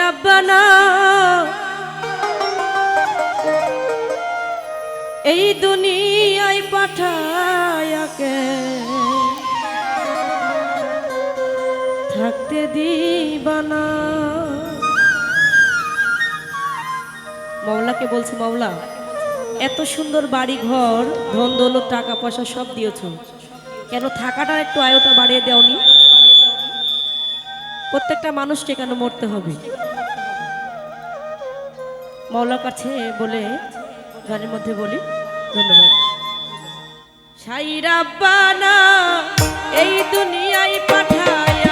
রাব্বানা। এই দুনিয়ায় পাঠায়াকে থাকতে দিবানা। মাওলাকে বলছে, মাওলা, এত সুন্দর বাড়ি ঘর ধন দৌলত টাকা পয়সা সব দিয়েছ। কেন থাকাটা একটু আয়তা বাড়িয়ে দেওনি? প্রত্যেকটা মানুষকে কেন মরতে হবে? মৌলার কাছে বলে, গানের মধ্যে বলি, ধন্যবাদ। সাইরাব্বানা এই দুনিয়ায় পাঠায়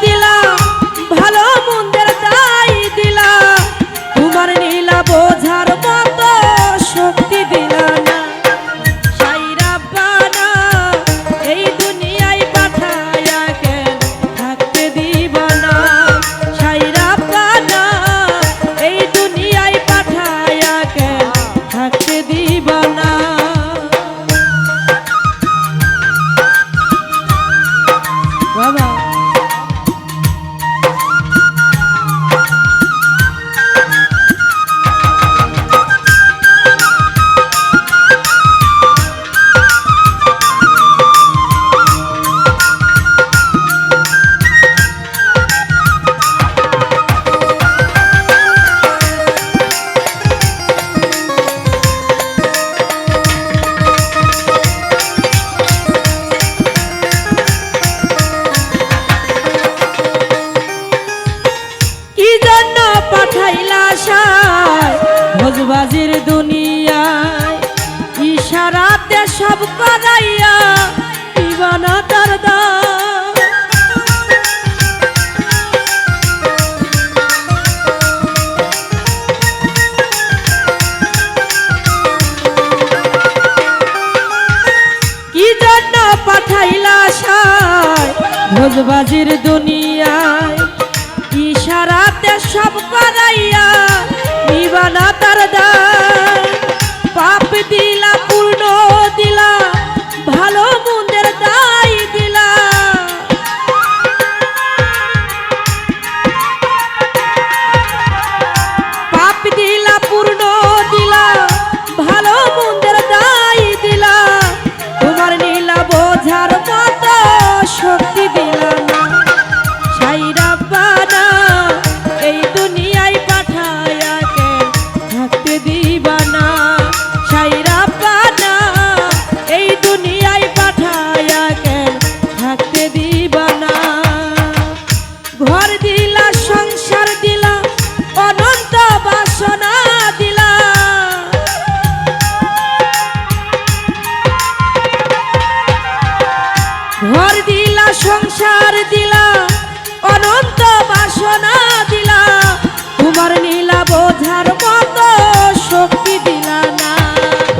দিলাম। সব করাইয়া দিবানা তার কি জন্য পাঠাইলা সায় ভোজবাজির দুন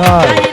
God.